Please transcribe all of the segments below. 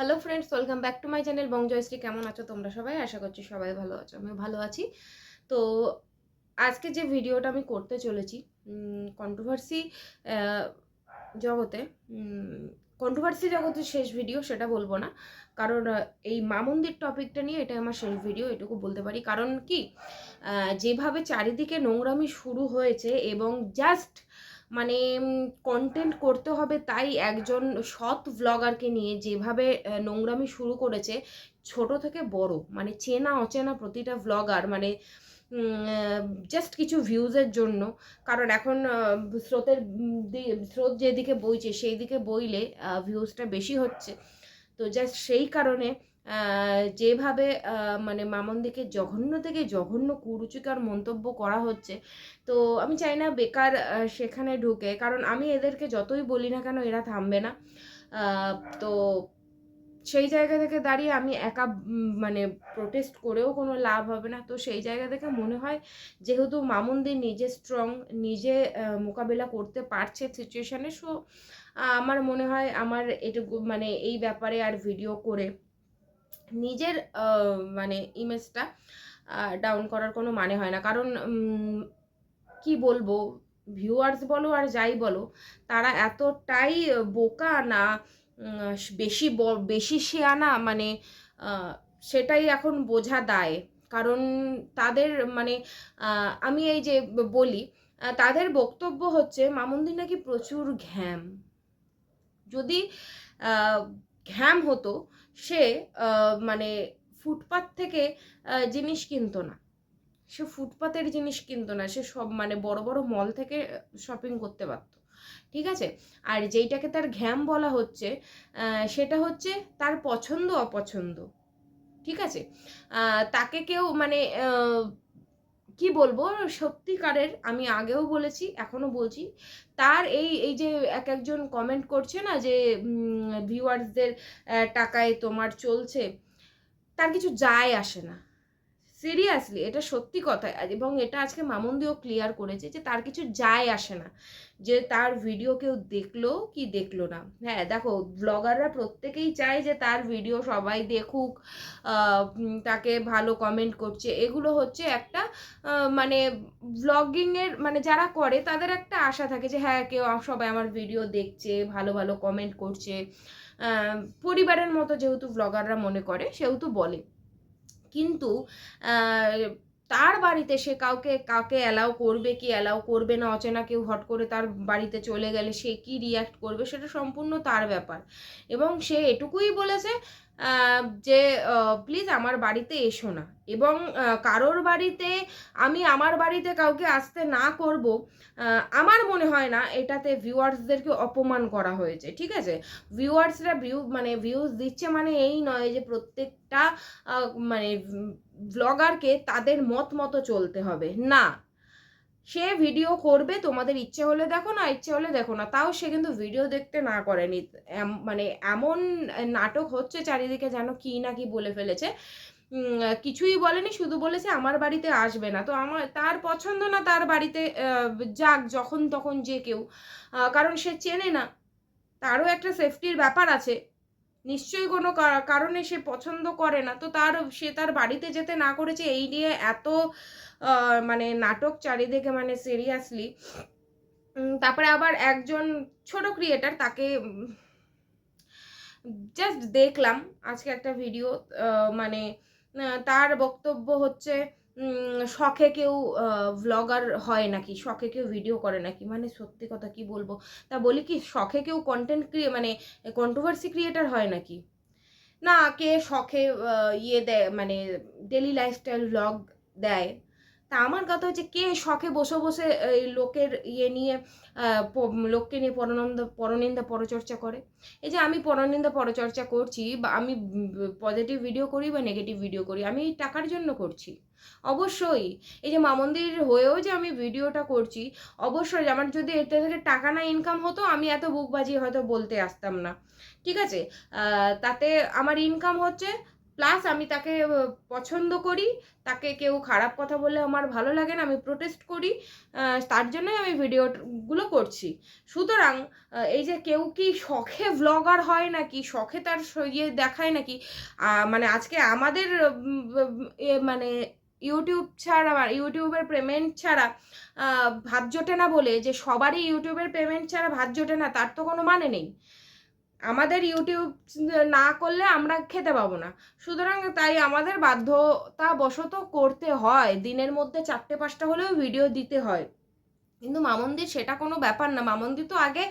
Hello friends welcome back to my channel Bong Joyshree কেমন আছো তোমরা সবাই? আশা করছি সবাই ভালো আছো আমি ভালো আছি। তো আজকে যে ভিডিওটা আমি করতে চলেছি কন্ট্রোভার্সি জগতে কন্ট্রোভার্সি জগতের শেষ ভিডিও সেটা বলব না। কারণ এই মা মন্দির টপিকটা নিয়ে এটা আমার শেষ ভিডিও এটুকু বলতে পারি। কারণ কি যেভাবে চারিদিকে নোংরামি শুরু হয়েছে এবং জাস্ট মানে কন্টেন্ট করতে হবে তাই একজন সৎ ব্লগারকে নিয়ে যেভাবে নোংরামি শুরু করেছে, ছোট থেকে বড় মানে চেনা অচেনা প্রতিটা ব্লগার মানে জাস্ট কিছু ভিউজের জন্য, কারণ এখন স্রোতের স্রোত যেদিকে বইছে সেই দিকে বইলে ভিউজটা বেশি হচ্ছে। তো জাস্ট সেই কারণে যেভাবে মানে মামন্দিকে জঘন্য থেকে জঘন্য কুরুচিকার মন্তব্য করা হচ্ছে, তো আমি চাই না বেকার সেখানে ঢুকে। কারণ আমি এদেরকে যতই বলি না কেন এরা থামবে না। তো সেই জায়গা থেকে দাঁড়িয়ে আমি একা মানে প্রোটেস্ট করেও কোনো লাভ হবে না। তো সেই জায়গা থেকে মনে হয় যেহেতু মামুনদি নিজে স্ট্রং নিজে মোকাবেলা করতে পারছে সিচুয়েশানে সো আমার মনে হয় আমার এটুকু মানে এই ব্যাপারে আর ভিডিও করে নিজের মানে ইমেজটা ডাউন করার কোনো মানে হয় না। কারণ কি বলব? ভিউয়ার্স বলো আর যাই বলো, তারা এতটাই বোকা না বেশি বেশি শেয়ানা মানে সেটাই এখন বোঝা দায়। কারণ তাদের মানে আমি এই যে বলি তাদের বক্তব্য হচ্ছে মামুন্দি নাকি প্রচুর ঘ্যাম? যদি ঘ্যাম হতো, সে মানে ফুটপাত থেকে জিনিস কিনতো না। সে ফুটপাতের জিনিস কিনতো না, সে সব মানে বড় বড় মল থেকে শপিং করতে পারতো। ঠিক আছে? আর যেইটাকে তার ঘ্যাম বলা হচ্ছে সেটা হচ্ছে তার পছন্দ অপছন্দ ঠিক আছে? তাকে কেউ মানে কি বলব? সত্যিকারের আমি আগেও বলেছি, এখনও বলছি। তার এই এই যে এক একজন কমেন্ট করছে না যে ভিউয়ার্সদের টাকায় তোমার চলছে, তার কিছু যায় আসে না। সিরিয়াসলি এটা সত্যি কথা। এবং এটা আজকে মামুন্দিও ক্লিয়ার করেছে যে তার কিছু যায় আসে না। যে তার ভিডিও কেউ দেখল কি দেখল না। হ্যাঁ দেখো ব্লগাররা প্রত্যেকেই চায় যে তার ভিডিও সবাই দেখুক তাকে ভালো কমেন্ট করছে। এগুলো হচ্ছে একটা মানে ব্লগিংয়ের মানে যারা করে তাদের একটা আশা থাকে যে হ্যাঁ কেউ সবাই আমার ভিডিও দেখছে, ভালো ভালো কমেন্ট করছে। পরিবারের মতো যেহেতু ব্লগাররা মনে করে, সেহেতু বলে। কিন্তু তার বাড়িতে সে কাউকে, কাকে অ্যালাউ করবে কি অ্যালাউ করবে না, অচেনা কেউ হট করে তার বাড়িতে চলে গেলে সে কি রিয়াক্ট করবে, সেটা সম্পূর্ণ তার ব্যাপার। এবং সে এটুকুই বলেছে যে প্লিজ আমার বাড়িতে এসো না। এবং কারোর বাড়িতে আমি আমার বাড়িতে কাউকে আসতে না করব আমার মনে হয় না এটাতে ভিউয়ার্সদেরকে অপমান করা হয়েছে, ঠিক আছে? ভিউয়ার্সরা ভিউ মানে ভিউজ দিচ্ছে মানে এই নয় যে, প্রত্যেকটা মানে ব্লগারকে তাদের মত মতো চলতে হবে। না সে ভিডিও করবে, তোমাদের ইচ্ছে হলে দেখো না, ইচ্ছে হলে দেখো না। তাও সে কিন্তু ভিডিও দেখতে না করেনি। মানে এমন নাটক হচ্ছে চারিদিকে যেন কি না কি বলে ফেলেছে। কিছুই বলেনি, শুধু বলেছে আমার বাড়িতে আসবে না। তো আমার, তার পছন্দ না তার বাড়িতে যাক, যখন তখন যে কেউ। কারণ সে চেনে না। তারও একটা সেফটির ব্যাপার আছে। নিশ্চয়ই কোনো কারণে সে পছন্দ করে না। তো তার, সে তার বাড়িতে যেতে না করেছে, এই নিয়ে এত মানে নাটক চারিদিকে মানে সিরিয়াসলি তারপরে আবার একজন ছোট ক্রিয়েটার তাকে জাস্ট দেখলাম আজকে একটা ভিডিও মানে তার বক্তব্য হচ্ছে শখে কেউ ভ্লগার হয় নাকি? শখে কেউ ভিডিও করে নাকি? মানে সত্যি কথা কি বলব? তা বলি কি, শখে কেউ কন্টেন্ট ক্রিয়ে মানে কন্ট্রোভার্সি ক্রিয়েটার হয় নাকি? না, কে শখে ইয়ে দেয় মানে ডেলি লাইফস্টাইল ব্লগ দেয়। তা আমার কথা হচ্ছে, কে শখে বসে বসে লোকের ইয়ে নিয়ে লোককে নিয়ে পরনন্দা, পরনিন্দা পরচর্চা করে? এই যে আমি পরনিন্দা পরচর্চা করছি, বা আমি পজিটিভ ভিডিও করি বা নেগেটিভ ভিডিও করি, আমি টাকার জন্য করছি। অবশ্যই। এই যে মামন্দির হয়েও যে আমি ভিডিওটা করছি, অবশ্যই আমার যদি এতে থেকে টাকা না ইনকাম হতো, আমি এত বুকবাজি হয়তো বলতে আসতাম না। ঠিক আছে? তাতে আমার ইনকাম হচ্ছে প্লাস আমি তাকে পছন্দ করি, তাকে কেউ খারাপ কথা বললে আমার ভালো লাগে না, আমি প্রোটেস্ট করি তার জন্যই আমি ভিডিওগুলো করছি। সুতরাং এই যে কেউ কি শখে ভ্লগার হয় নাকি, শখে তার ইয়ে দেখায় নাকি মানে আজকে আমাদের মানে ইউটিউব ছাড়া ইউটিউবের পেমেন্ট ছাড়া ভাত জোটে না বলে যে সবারই ইউটিউবের পেমেন্ট ছাড়া ভাত জোটে না, তার তো কোনো মানে নেই। আমাদের ইউটিউব না করলে আমরা খেতে পাবো না। সুতরাং তাই আমাদের বাধ্যতা বশত করতে হয়। দিনের মধ্যে চারটে পাঁচটা হলেও ভিডিও দিতে হয়। কিন্তু মামন্দির সেটা কোনো ব্যাপার না। মামন্দির তো আগে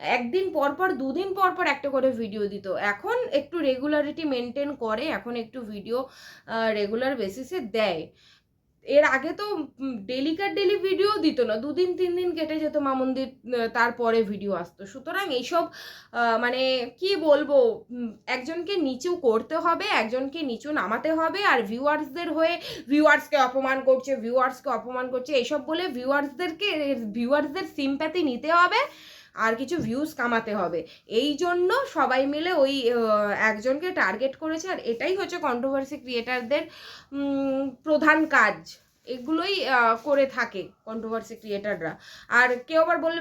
একদিন পর পর, দুদিন পর পর একটা করে ভিডিও দিত। এখন একটু রেগুলারিটি মেনটেন করে, এখন একটু ভিডিও রেগুলার বেসিসে দেয়। এর আগে তো ডেলিকার ডেলি ভিডিও দিত না। দুদিন তিন দিন কেটে যেত মামন্দির তারপরে ভিডিও আসতো। সুতরাং এইসব মানে কি বলব একজনকে নিচু করতে হবে, একজনকে নিচু নামাতে হবে, আর ভিউয়ার্সদের হয়ে ভিউয়ার্সকে অপমান করছে ভিউয়ার্সকে অপমান করছে, এইসব বলে ভিউয়ার্সদেরকে ভিউয়ার্সদের সিম্প্যাথি নিতে হবে। আর কিছু ভিউজ কামাতে হবে। এই জন্য সবাই মিলে ওই একজনকে টার্গেট করেছে আর এটাই হচ্ছে কন্ট্রোভার্সি ক্রিয়েটারদের প্রধান কাজ। এগুলোই করে থাকে কন্ট্রোভার্সি ক্রিয়েটাররা আর কেউ আবার বলে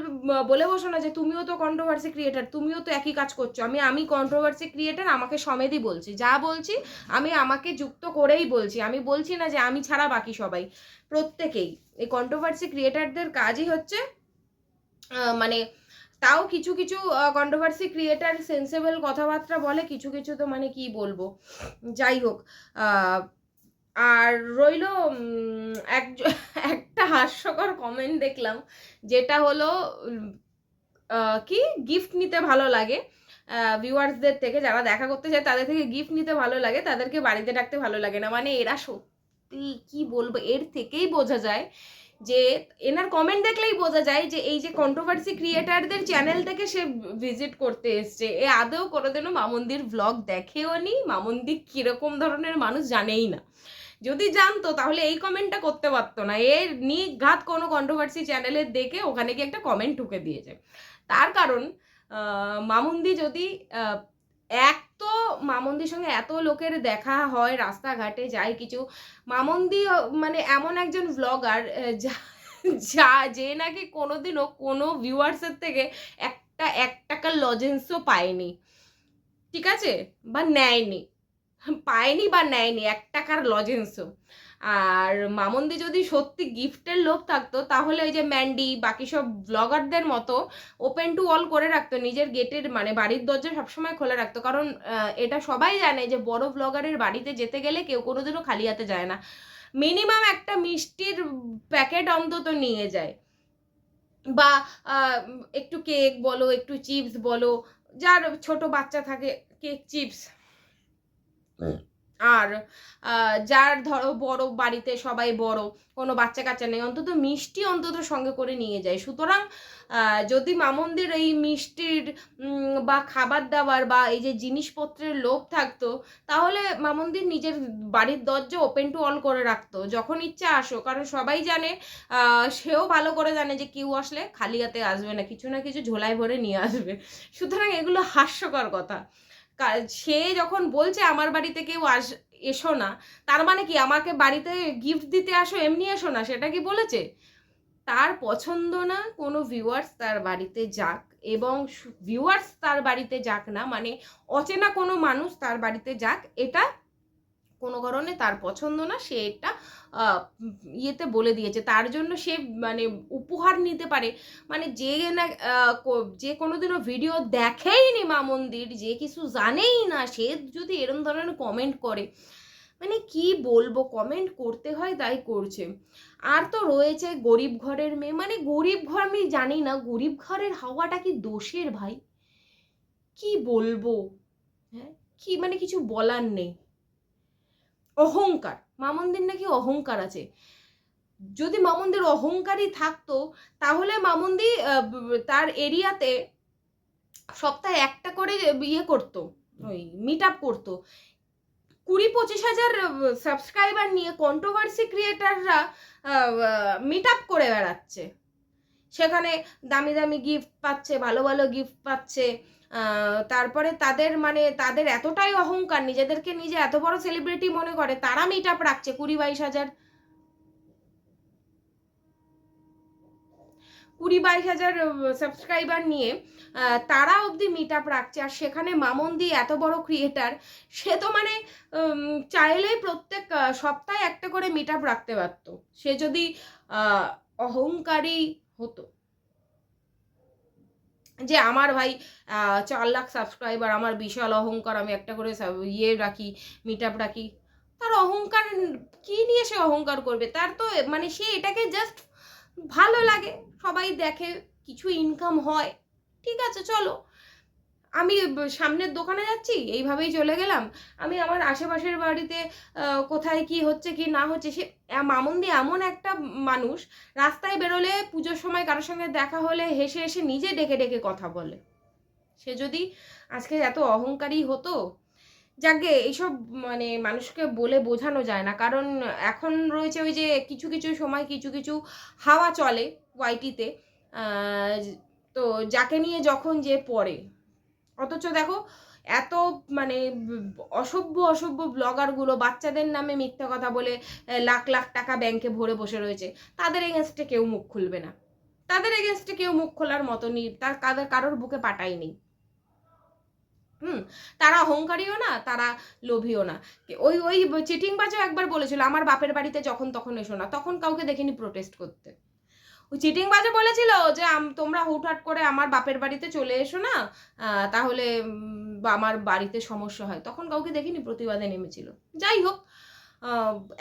বলে বসো না যে তুমিও তো কন্ট্রোভার্সি ক্রিয়েটার তুমিও তো একই কাজ করছ। আমি আমি কন্ট্রোভার্সি ক্রিয়েটার আমাকে সমেতই বলছি। যা বলছি, আমি আমাকে যুক্ত করেই বলছি। আমি বলছি না যে আমি ছাড়া বাকি সবাই। প্রত্যেকেই। এই কন্ট্রোভার্সি ক্রিয়েটারদের কাজই হচ্ছে মানে তাও কিছু কিছু কন্ট্রোভার্সি ক্রিয়েটার সেন্সেবল কথাবার্তা বলে, কিছু কিছু তো মানে কি বলব? যাই হোক আর রইল এক, একটা হাস্যকর কমেন্ট দেখলাম, যেটা হলো কি? গিফট নিতে ভালো লাগে ভিউয়ার্সদের থেকে, যারা দেখা করতে চায়, তাদের থেকে গিফট নিতে ভালো লাগে, তাদেরকে বাড়িতে ডাকতে ভালো লাগে না। মানে এরা সত্যি কি বলব? এর থেকেই বোঝা যায় যে এনার কমেন্ট দেখলেই বোঝা যায় যে এই যে কন্ট্রোভার্সি ক্রিয়েটারদের চ্যানেল থেকে সে ভিজিট করতে এসছে। এ আদৌ কোনোদিনও মামন্দির ব্লগ দেখেও নি? মামন্দির কীরকম ধরনের মানুষ জানেই না। যদি জানতো তাহলে এই কমেন্টটা করতে পারতো না। এর নিঘাত কোনো কন্ট্রোভার্সি চ্যানেলে দেখে ওখানে গিয়ে একটা কমেন্ট ঢুকে দিয়েছে। তার কারণ মামুন্দি যদি এক তো মামন্দির সঙ্গে এত লোকের দেখা হয়, রাস্তাঘাটে যাই কিছু। মামন্দি মানে এমন একজন ব্লগার যা যা, যে নাকি কোনোদিনও কোনো ভিউয়ার্সের থেকে একটা, এক টাকার লজেন্সও পায়নি। ঠিক আছে? বা নেয়নি। পায়নি বা নেয়নি, এক টাকার লজেন্সও আর মামন্দি যদি সত্যি গিফটের লোভ থাকতো, তাহলে ওই যে ম্যান্ডি, বাকি সব ব্লগারদের মতো ওপেন টু অল করে রাখতো, নিজের গেটের মানে বাড়ির দরজা সবসময় খোলা রাখতো। কারণ এটা সবাই জানে যে বড় ব্লগারের বাড়িতে যেতে গেলে কেউ কোনোদিনও খালি হাতে যায় না। মিনিমাম একটা মিষ্টির প্যাকেট অন্তত নিয়ে যায়। বা একটু কেক বলো, একটু চিপস বলো, যার ছোট বাচ্চা থাকে কেক চিপস আর যার ধরো বড় বাড়িতে সবাই বড়, কোনো বাচ্চা কাচ্চা নেই, অন্তত মিষ্টি অন্তত সঙ্গে করে নিয়ে যায়। সুতরাং যদি মামন্দির এই মিষ্টির বা খাবার দাবার বা এই যে জিনিসপত্রের লোভ থাকতো, তাহলে মামন্দির নিজের বাড়ির দরজা ওপেন টু অল করে রাখতো, যখন ইচ্ছা আসো। কারণ সবাই জানে সেও ভালো করে জানে যে কেউ আসলে খালি হাতে আসবে না, কিছু না কিছু ঝোলায় ভরে নিয়ে আসবে। সুতরাং এগুলো হাস্যকর কথা। সে যখন বলছে আমার বাড়িতে কেউ আস, এসো না, তার মানে কি আমাকে বাড়িতে গিফট দিতে আসো, এমনি এসো না, সেটা কি বলেছে? তার পছন্দ না কোনো ভিউয়ার্স তার বাড়িতে যাক এবং ভিউয়ার্স তার বাড়িতে যাক না মানে অচেনা কোনো মানুষ তার বাড়িতে যাক, এটা কোনো কারণে তার পছন্দ না, সে এটা ইয়েতে বলে দিয়েছে। তার জন্য সে মানে উপহার নিতে পারে। মানে যে না যে কোনোদিনও ভিডিও দেখেইনি মা মন্দির, যে কিছু জানেই না, সে যদি এরম ধরনের কমেন্ট করে মানে কি বলব? কমেন্ট করতে হয়, তাই করছে। আর তো রয়েছে গরিব ঘরের মেয়ে। মানে গরিব ঘর আমি জানি না, গরিব ঘরের হাওয়াটা কি দোষের ভাই? কি বলব? হ্যাঁ? কি মানে কিছু বলার নেই। অহংকার। মামন্দির নাকি অহংকার আছে। যদি মামন্দির অহংকারই থাকতো, তাহলে মামন্দি তার এরিয়াতে সপ্তাহে একটা করে ইয়ে করতো, ওই মিট আপ করতো। কুড়ি পঁচিশ হাজার সাবস্ক্রাইবার নিয়ে কন্ট্রোভার্সি ক্রিয়েটাররা মিট আপ করে বেড়াচ্ছে। সেখানে দামি দামি গিফট পাচ্ছে, ভালো ভালো গিফট পাচ্ছে। তারপরে তাদের মানে তাদের এতটাই অহংকার, নিজেদেরকে নিজে এত বড় সেলিব্রিটি মনে করে, তারা মিট আপ রাখছে কুড়ি বাইশ হাজার। কুড়ি বাইশ হাজার সাবস্ক্রাইবার নিয়ে তারা অবধি মিট আপ রাখছে। আর সেখানে মামন্দি এত বড় ক্রিয়েটার সে তো মানে চাইলেই প্রত্যেক সপ্তাহে একটা করে মিট আপ রাখতে পারতো। সে যদি অহংকারী হতো। যে আমার ভাই চার লাখ সাবস্ক্রাইবার আমার বিশাল অহংকার, আমি একটা করে ইয়ে রাখি মিট আপ রাখি। তার অহংকার কী নিয়ে সে অহংকার করবে? তার তো মানে সে এটাকে জাস্ট ভালো লাগে। সবাই দেখে কিছু ইনকাম হয়। ঠিক আছে, চলো। আমি সামনের দোকানে যাচ্ছি, এইভাবেই চলে গেলাম। আমি আমার আশেপাশের বাড়িতে কোথায় কি হচ্ছে, কি না হচ্ছে, সে মামুন্দি এমন একটা মানুষ, রাস্তায় বেরোলে পুজোর সময় কারোর সঙ্গে দেখা হলে হেসে হেসে নিজে ডেকে ডেকে কথা বলে। সে যদি আজকে এত অহংকারী হতো, যাকে এইসব মানে মানুষকে বলে বোঝানো যায় না। কারণ এখন রয়েছে ওই যে কিছু কিছু সময় কিছু কিছু হাওয়া চলে ওয়াইটিতে তো যাকে নিয়ে যখন যে পড়ে। অথচ দেখো এত মানে অসভ্য অসভ্য ব্লগারগুলো বাচ্চাদের নামে মিথ্যা কথা বলে লাখ লাখ টাকা ব্যাংকে ভরে বসে রয়েছে, তাদের এগেনস্টে কেউ মুখ খুলবে না। তাদের এগেনস্টে কেউ মুখ খোলার মতো নেই, তার কাদের, কারোর বুকে পাটাই নেই। হুম, তারা অহংকারীও না, তারা লোভীও না। ওই ওই চিটিং বাজও একবার বলেছিল, আমার বাপের বাড়িতে যখন, তখন এসো না। তখন কাউকে দেখিনি প্রোটেস্ট করতে। ওই চিটিং বাজে বলেছিল যে তোমরা হুটহাট করে আমার বাপের বাড়িতে চলে এসো না তাহলে আমার বাড়িতে সমস্যা হয়। তখন কাউকে দেখিনি, প্রতিবাদে নেমেছিল। যাই হোক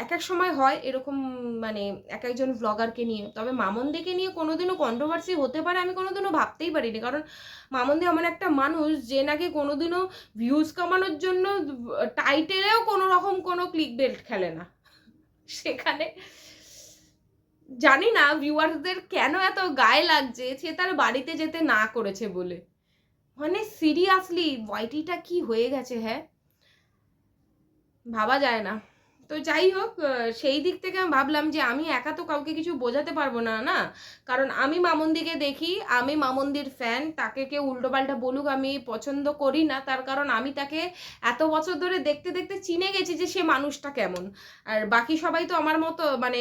এক এক সময় হয় এরকম মানে এক একজন ভ্লগারকে নিয়ে। তবে মামনদিকে নিয়ে কোনোদিনও কন্ট্রোভার্সি হতে পারে আমি কোনোদিনও ভাবতেই পারিনি। কারণ মামনদি এমন একটা মানুষ যে নাকি কোনোদিনও ভিউজ কামানোর জন্য টাইটেলেও কোনো রকম কোনো ক্লিক বেল্ট খেলে না। সেখানে জানি না ভিউয়ার্সদের কেন এত গায়ে লাগছে? সে তার বাড়িতে যেতে না করেছে বলে। মানে সিরিয়াসলি ওয়াইটিটা কি হয়ে গেছে হ্যাঁ? ভাবা যায় না। তো যাই হোক সেই দিক থেকে আমি ভাবলাম যে আমি একা তো কাউকে কিছু বোঝাতে পারব না না? কারণ আমি মামন্দিকে দেখি, আমি মামন্দির ফ্যান তাকে কেউ উল্টোপাল্টা বলুক আমি পছন্দ করি না, তার কারণ আমি তাকে এত বছর ধরে দেখতে দেখতে চিনে গেছি যে সে মানুষটা কেমন। আর বাকি সবাই তো আমার মতো মানে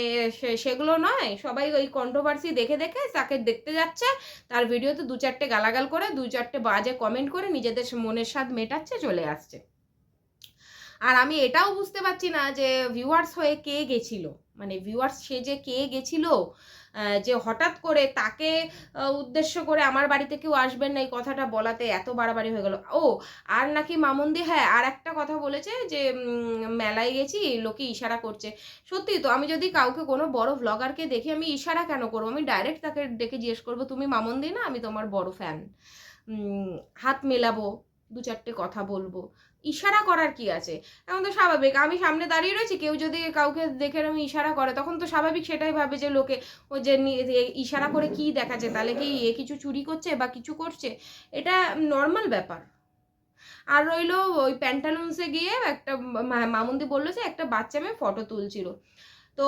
সেগুলো নয়, সবাই ওই কন্ট্রোভার্সি দেখে দেখে তাকে দেখতে যাচ্ছে, তার ভিডিওতে দু চারটে গালাগাল করে, দু চারটে বাজে কমেন্ট করে নিজেদের মনের স্বাদ মেটাচ্ছে, চলে আসছে। আর আমি এটাও বুঝতে পারছি না যে ভিউয়ার্স হয়ে কে গেছিল। মানে ভিউয়ার্স সে যে কে গেছিল যে হঠাৎ করে তাকে উদ্দেশ্য করে আমার বাড়িতে কেউ আসবেন না এই কথাটা বলাতে এত বাড়াবাড়ি হয়ে গেল। ও, আর নাকি মামন্দি হ্যাঁ আর একটা কথা বলেছে যে মেলায় গেছি, লোকে ইশারা করছে। সত্যি তো, আমি যদি কাউকে কোনো বড় ভ্লগারকে দেখি, আমি ইশারা কেন করব? আমি ডাইরেক্ট তাকে ডেকে জিজ্ঞেস করব, তুমি মামন্দি না? আমি তোমার বড় ফ্যান হাত মেলাবো দু চারটে কথা বলব। ইশারা করার কি আছে? এখন তো স্বাভাবিক, আমি সামনে দাঁড়িয়ে রয়েছি, কেউ যদি কাউকে দেখে আমি ইশারা করে, তখন তো স্বাভাবিক সেটাই ভাবে যে লোকে ও যে ইশারা করে কি দেখাচ্ছে, তাহলে কি এ কিছু চুরি করছে বা কিছু করছে? এটা নর্মাল ব্যাপার। আর রইল ওই প্যান্টালুন্সে গিয়ে একটা মামুন্দি বলল যে একটা বাচ্চা মেয়ে ফটো তুলছিল। তো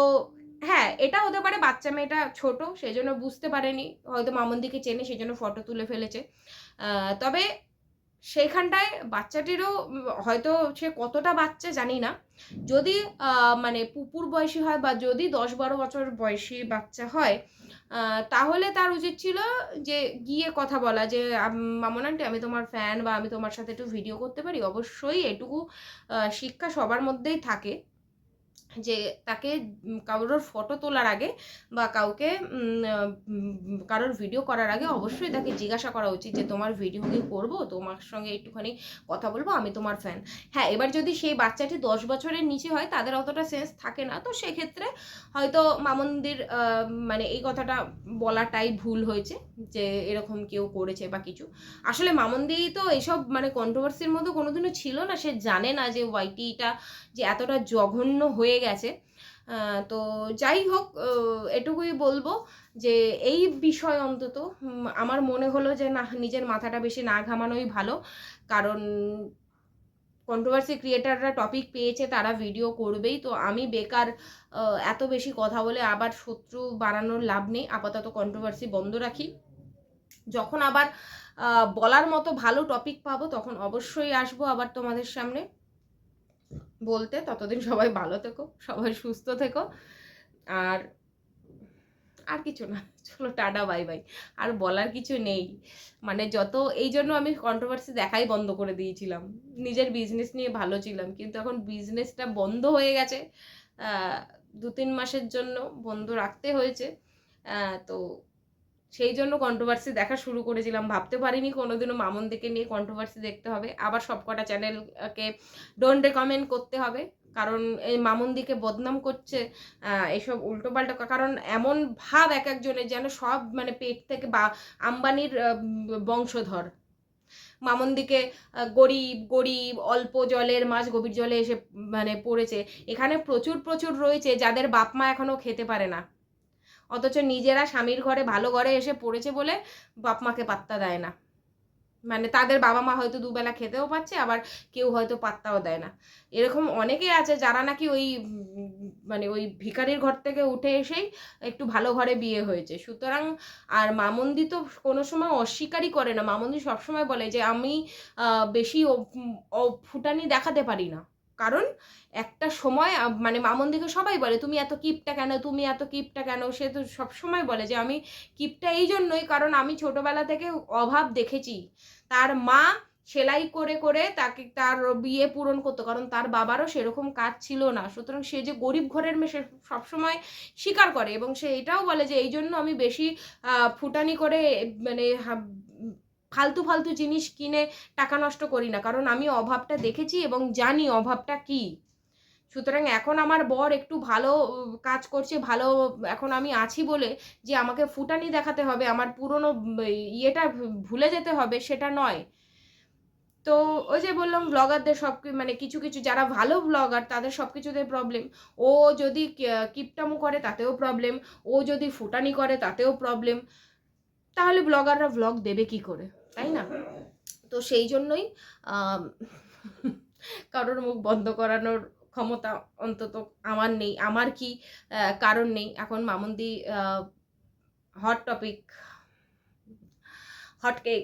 হ্যাঁ এটা হতে পারে বাচ্চা মেয়েটা ছোট, সেজন্য বুঝতে পারেনি, হয়তো মামুন্দিকে চেনে, সেজন্য ফটো তুলে ফেলেছে। তবে সেইখানটায় বাচ্চাটিরও, হয়তো সে কতটা বাচ্চা জানি না। যদি মানে পুপুর বয়সী হয় বা যদি দশ বারো বছর বয়সী বাচ্চা হয় তাহলে তার উচিত ছিল যে গিয়ে কথা বলা যে, আম- মামন আন্টি, আমি তোমার ফ্যান বা আমি তোমার সাথে একটু ভিডিও করতে পারি। অবশ্যই এটুকু শিক্ষা সবার মধ্যেই থাকে। যে তাকে কারোর ফটো তোলার আগে বা কাউকে কারোর ভিডিও করার আগে অবশ্যই তাকে জিজ্ঞাসা করা উচিত যে, তোমার ভিডিও কি করব? তোমার সঙ্গে একটুখানি কথা বলব, আমি তোমার ফ্যান হ্যাঁ এবার যদি সেই বাচ্চাটি দশ বছরের নিচে হয়, তাদের অতটা সেন্স থাকে না। তো সেক্ষেত্রে হয়তো মামন্দির মানে এই কথাটা বলাটাই ভুল হয়েছে যে, এরকম কেউ করেছে বা কিছু। আসলে মামন্দি তো এইসব মানে কন্ট্রোভার্সির মধ্যে কোনোদিনও ছিল না। সে জানে না যে ওয়াইটিটা যে এতটা জঘন্য হয়ে গেছে। তো যাই হোক এটুকুই বলব যে এই বিষয় অন্তত আমার মনে হলো যে না, নিজের মাথাটা বেশি না ঘামানোই ভালো। কারণ কন্ট্রোভার্সি ক্রিয়েটাররা টপিক পেয়েছে, তারা ভিডিও করবেই। তো আমি বেকার এত বেশি কথা বলে আবার শত্রু বাড়ানোর লাভ নেই। আপাতত কন্ট্রোভার্সি বন্ধ রাখি। যখন আবার বলার মতো ভালো টপিক পাবো, তখন অবশ্যই আসব আবার তোমাদের সামনে। বলতে ততদিন সবাই ভালো থেকো, সবাই সুস্থ থেকো। আর আর কিছু না, চলো টাটা, বাই বাই। আর বলার কিছু নেই। মানে যত, এই জন্য আমি কন্ট্রোভার্সি দেখাই বন্ধ করে দিয়েছিলাম। নিজের বিজনেস নিয়ে ভালো ছিলাম, কিন্তু এখন বিজনেসটা বন্ধ হয়ে গেছে। দু তিন মাসের জন্য বন্ধ রাখতে হয়েছে। তো সেই জন্য কন্ট্রোভার্সি দেখা শুরু করেছিলাম। ভাবতে পারিনি কোনোদিনও মামন দিকে নিয়ে কন্ট্রোভার্সি দেখতে হবে। আবার সবকটা চ্যানেলকে ডোন্ট রেকমেন্ড করতে হবে। কারণ এই মামুন্দিকে বদনাম করছে এসব উল্টোপাল্টা কারণ এমন ভাব এক একজনের যেন সব মানে পেট থেকে বা আম্বানির বংশধর। মামন্দিকে গরিব গরিব, অল্প জলের মাছ গভীর জলে এসে মানে পড়েছে। এখানে প্রচুর প্রচুর রয়েছে যাদের বাপ মা এখনও খেতে পারে না। অথচ নিজেরা স্বামীর ঘরে ভালো ঘরে এসে পড়েছে বলে বাপ মাকে পাত্তা দেয় না। মানে তাদের বাবা মা হয়তো দুবেলা খেতেও পাচ্ছে, আবার কেউ হয়তো পাত্তাও দেয় না। এরকম অনেকেই আছে যারা নাকি ওই মানে ওই ভিকারির ঘর থেকে উঠে এসেই একটু ভালো ঘরে বিয়ে হয়েছে। সুতরাং আর মামন্দি তো কোনো সময় অস্বীকারই করে না। মামন্দি সবসময় বলে যে, আমি বেশি ফুটানি দেখাতে পারি না। কারণ একটা সময় মানে মামন্দিকে সবাই বলে, তুমি এত কিপটা কেন? তুমি এত কিপটা কেন? সে তো সবসময় বলে যে, আমি কিপটা এই জন্যই কারণ আমি ছোটবেলা থেকে অভাব দেখেছি। তার মা সেলাই করে করে তাকে তার বিয়ে পূরণ করতো, কারণ তার বাবারও সেরকম কাজ ছিল না। সুতরাং সে যে গরিব ঘরের মেয়ে, সে সবসময় স্বীকার করে এবং সে এটাও বলে যে, এই জন্য আমি বেশি ফুটানি করে মানে ফালতু ফালতু জিনিস কিনে টাকা নষ্ট করি না। কারণ আমি অভাবটা দেখেছি এবং জানি অভাবটা কি। সুতরাং এখন আমার বর একটু ভালো কাজ করছে, ভালো, এখন আমি আছি বলে যে আমাকে ফুটানি দেখাতে হবে, আমার পুরনো ইয়েটা ভুলে যেতে হবে সেটা নয়। তো ওই যে বললাম ব্লগারদের সব মানে কিছু কিছু যারা ভালো ব্লগার তাদের সব কিছুতে প্রবলেম ও যদি কিপটামো করে, তাতেও প্রবলেম ও যদি ফুটানি করে, তাতেও প্রবলেম তাহলে ব্লগাররা ব্লগ দেবে কি করে? তাই না? তো সেই জন্যই কারোর মুখ বন্ধ করানোর ক্ষমতা অন্তত আমার নেই। আমার কি কারণ নেই? এখন মামুন্দি হট টপিক হট কেক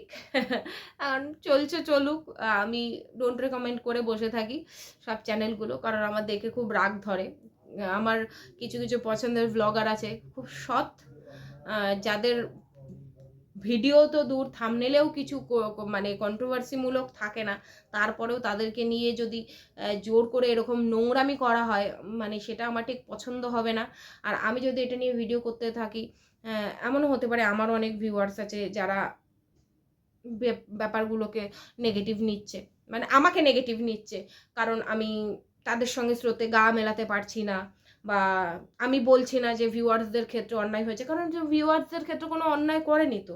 এখন চলছে চলুক আমি ডোন্ট রেকমেন্ড করে বসে থাকি সব চ্যানেলগুলো কারণ আমার দেখে খুব রাগ ধরে। আমার কিছু কিছু পছন্দের ব্লগার আছে, খুব সৎ যাদের ভিডিও তো দূর থামনেলেও কিছু মানে কন্ট্রোভার্সিমূলক থাকে না। তারপরেও তাদেরকে নিয়ে যদি জোর করে এরকম নোংরামি করা হয় মানে সেটা আমার ঠিক পছন্দ হবে না। আর আমি যদি এটা নিয়ে ভিডিও করতে থাকি এমনও হতে পারে আমারও অনেক ভিউয়ার্স আছে যারা ব্যাপারগুলোকে নেগেটিভ নিচ্ছে। মানে আমাকে নেগেটিভ নিচ্ছে। কারণ আমি তাদের সঙ্গে স্রোতে গা মেলাতে পারছি না। বা আমি বলছি না যে ভিউয়ার্সদের ক্ষেত্রে অন্যায় হয়েছে, কারণ যে ভিউয়ার্সদের ক্ষেত্রে কোনো অন্যায় করেনি তো।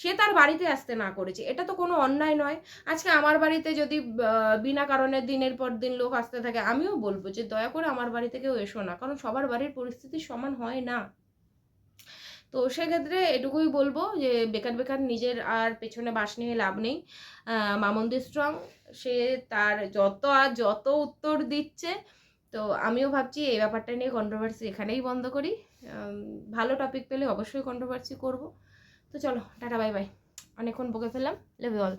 সে তার বাড়িতে আসতে না করেছে। এটা তো কোনো অন্যায় নয়। আজকে আমার বাড়িতে যদি বিনা কারণে দিনের পর দিন লোক আসতে থাকে, আমিও বলব যে দয়া করে আমার বাড়িতে কেউ এসো না, কারণ সবার বাড়ির পরিস্থিতি সমান হয় না। তো সেক্ষেত্রে এটুকুই বলব যে বেকার বেকার নিজের আর পেছনে বাস নিয়ে লাভ নেই। মামন্দি স্ট্রং সে তার যত আর যত উত্তর দিচ্ছে তো আমিও ভাবছি এই ব্যাপারটা নিয়ে কন্ট্রোভার্সি এখানেই বন্ধ করি। ভালো টপিক পেলে অবশ্যই কন্ট্রোভার্সি করব। তো চলো, টাটা বাই বাই অনেকক্ষণ বকে ফেললাম। Lev all